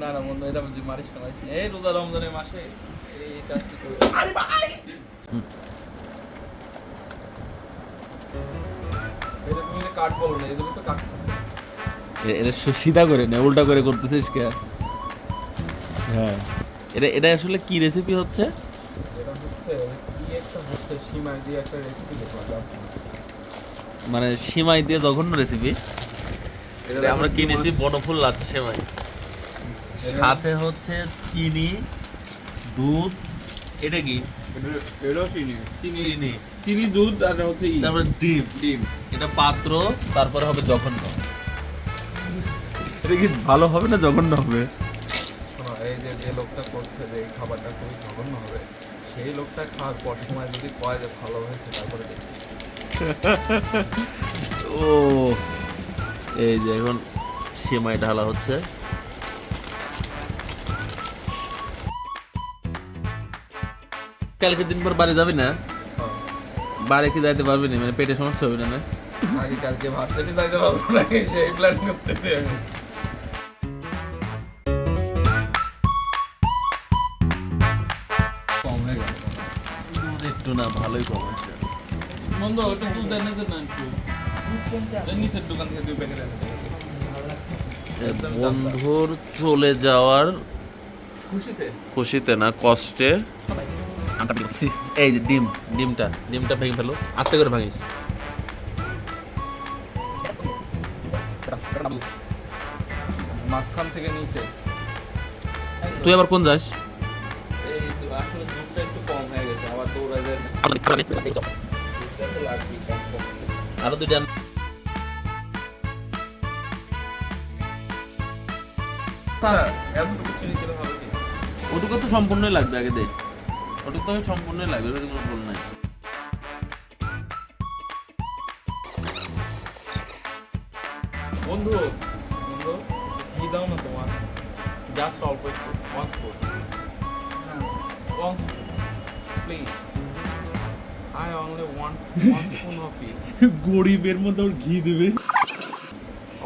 না না বন্ধু এটা মারিস না মারিস এই রোজা রমজানের মাসে এই কাজটি করে। আরে ভাই! এটা তুমি কাট বলো না এদের তো কাটছিস। এটা সিধা করে নে উল্টা করে করতেছিস কে? হ্যাঁ। এটা এটা আসলে কি রেসিপি হচ্ছে? এটা হচ্ছে কি একটা হচ্ছে দিয়ে একটা রেসিপি দেখলাম মানে সিমাই দিয়ে জঘন্য রেসিপি আমরা কিনেছি? বনফুল লাচ্ছা সেমাই। সাথে হচ্ছে চিনি দুধ এটা কি? এটা- এটাও চিনি চিনি চিনি। দুধ আর হচ্ছে তারপরে ডিম। ডিম। এটা পাত্র তারপরে হবে জঘন্য। এটা কি ভালো হবে না জঘন্য হবে? এই যে যে লোকটা করছে যে এই খাবারটা খুবই জঘন্য হবে সেই লোকটা খাওয়ার পর সময় যদি কয় যে ভালো হয়েছে তারপরে ও এই যে এখন সেমাই ঢালা হচ্ছে। কালকে দিন পর বাড়ি যাবি না? বাড়ি কি যাইতে পারবি না? মানে পেটে সমস্যা হবে না না? আগে কালকে ভার্সিটি যাইতে পারব না সেই প্ল্যান করতেছি আমি। একটু না ভালোই কম বন্ধু ওটা তুল দেন না একটু। নিচের দোকান থেকে দুই প্যাকেট বন্ধুর চলে যাওয়ার খুশিতে? খুশিতে না কষ্টে। আটা দিচ্ছি এই যে ডিম ডিমটা ডিমটা ভেঙে ফেলো আস্তে করে ভাঙিস। মাঝখান থেকে নিচে। তুই আবার কোন যাস? আসলে দুধটা একটু কম হয়ে গেছে আবার দৌড়া যায়। আরও দুইটা ওটুকু তো সম্পূর্ণই লাগবে আগে দে ওটুকু তো সম্পূর্ণই লাগবে ওটা কোনো ভুল নাই। বন্ধু বন্ধু ঘি দাও না তোমার? জাস্ট অল্প একটু one spoon one spoon please I only want one spoon of it গরিবের মধ্যে ওর ঘি দেবে।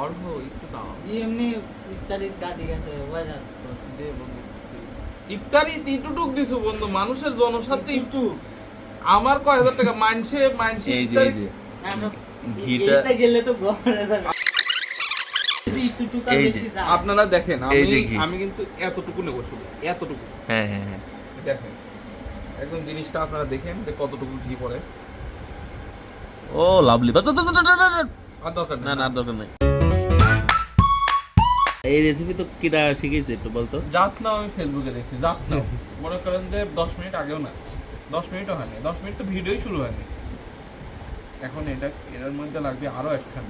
অর্ঘ একটু দাও। এমনি ইত্যাদি দাদি গেছে ওয়াইরাত দে বন্ধু। ইফতারি তিটুটুক দিছো বন্ধু মানুষের জনস্বার্থে একটু আমার কয় হাজার টাকা মানছে মানছে এই যে এই ঘিটা গেলে তো আপনারা দেখেন আমি আমি কিন্তু এতটুকু নেব শুধু এতটুকু। হ্যাঁ হ্যাঁ হ্যাঁ। দেখেন একদম জিনিসটা আপনারা দেখেন যে কতটুকু ঘি পড়ে। ও লাভলি। দরকার না না দরকার নাই। এই রেসিপি তো কিটা শিখেছে একটু বলতো? জাস্ট নাও আমি ফেসবুকে দেখি জাস্ট নাও মনে করেন যে দশ মিনিট আগেও না দশ মিনিটও হয়নি। দশ মিনিট তো ভিডিওই শুরু হয়নি। এখন এটা এটার মধ্যে লাগবে আরও একখান।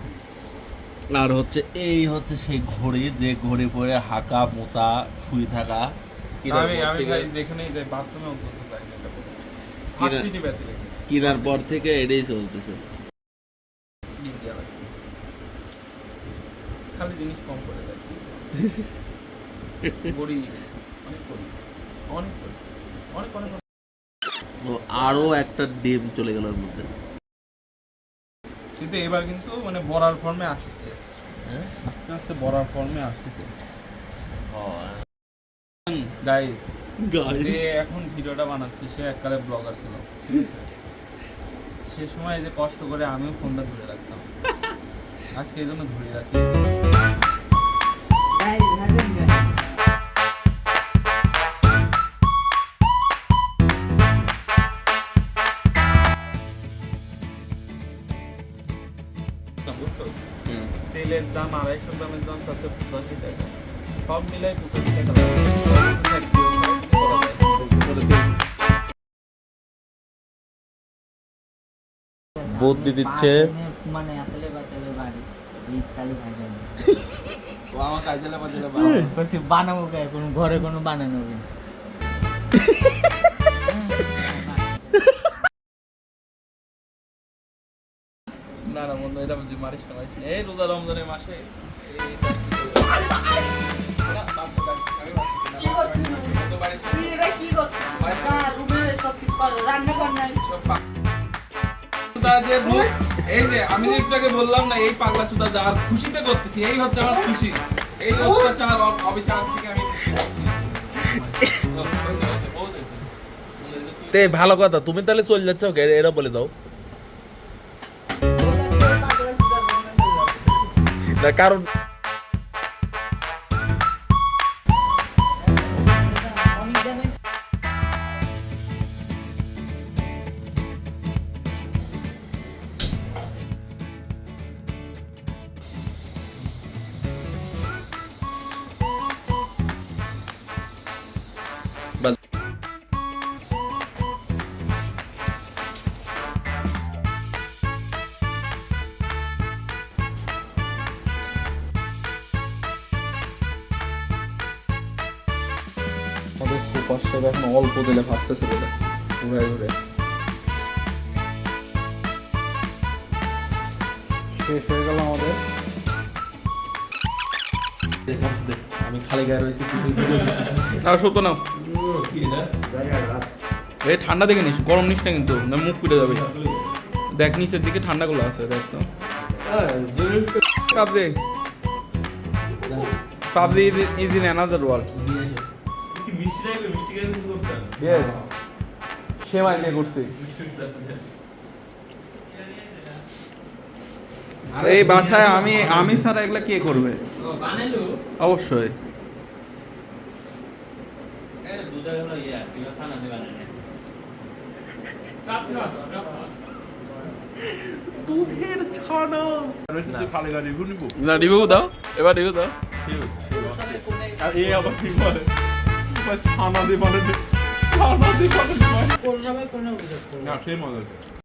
আর হচ্ছে এই হচ্ছে সেই ঘড়ি যে ঘড়ি পরে হাঁকা মোতা শুই থাকা আমি আমি ভাই যেখানেই যাই বাথরুমে অন্তত যাই না কিনার পর থেকে এটাই চলতেছে। খালি জিনিস কম করে দেয়। গরিব অনেক গরিব অনেক গরিব অনেক অনেক। ও আরও একটা ডিম চলে গেল ওর মধ্যে। কিন্তু এবার কিন্তু মানে বড়ার ফর্মে আসছে। হ্যাঁ? আস্তে আস্তে বড়ার ফর্মে আসতেছে। গাইস যে এখন ভিডিওটা বানাচ্ছে সে এককালে ব্লগার ছিল সে সময় যে কষ্ট করে আমিও ফোনটা ধরে রাখতাম। আজকে এই জন্য ধরে রাখি। তেলের দাম আড়াইশো গ্রামের দাম তাতে পঁচাশি টাকা। সব মিলাই পঁচাশি টাকা বুদ্ধি দিচ্ছে। মানে আমার কাজে বলছি বানাবো কে কোনো ঘরে কোনো বানানো না। না বন্ধু এটা মারিস না মারিস এই রোজা রমজানের মাসে এই যে আমি একটু বললাম না এই পাগলা চুদা যার খুশিতে করতেছি এই হচ্ছে আমার খুশি। এই অত্যাচার অবিচার থেকে আমি তে ভালো কথা তুমি তাহলে চলে যাচ্ছ এরা বলে দাও। কারণ আমাদের এখন অল্প দিলে ভাসতেছে বলে ঘুরে ঘুরে শেষ হয়ে গেল আমাদের। আমি খালি গায়ে রয়েছি সত্য না। এই ঠান্ডা দেখে নিস গরম নিস না কিন্তু না মুখ পিটে যাবে। দেখ নিচের দিকে ঠান্ডা গুলো আছে দেখ তো। PUBG. PUBG is in another world yes same idea করছি এই বাসায় আমি আমি ছাড়া এগুলা কে করবে? অবশ্যই। খালি গায়ে রিভিউ নিবো না রিভিউ দাও এবার রিভিউ দাও। আর এই আবার কি বলে? সানা দিয়ে মানে সানা দিয়ে মানে কোন সময় কোনো বুঝতে না সেই মজা আছে